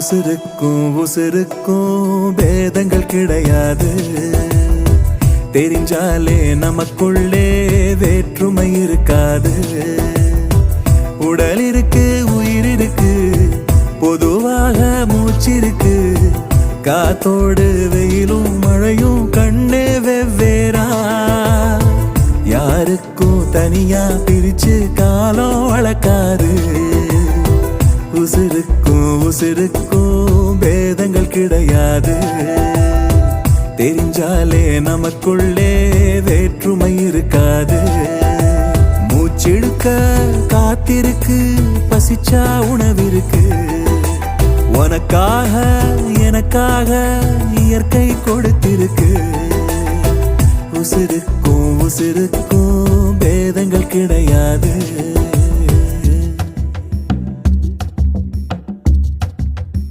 உசுருக்கும் உசுருக்கும் பேதங்கள் கிடையாது. தெரிஞ்சாலே நமக்குள்ளே வேற்றுமை இருக்காது. உடல் இருக்கு உயிர் இருக்கு பொதுவாக மூச்சிருக்கு காத்தோடு வெயிலும் மழையும் கண்ணே வெவ்வேறா. யாருக்கும் தனியா பிரிச்சு காலம் வளர்க்காது. உசிருக்கும் உசிருக்கும் பேதங்கள் கிடையாது. தெரிஞ்சாலே நமக்குள்ளே வேற்றுமை இருக்காது. மூச்செடுக்க காத்திருக்கு பசிச்சா உணவிருக்கு. உனக்காக எனக்காக இயற்கை கொடுத்திருக்கு. உசிருக்கும் உசிருக்கும் பேதங்கள் கிடையாது.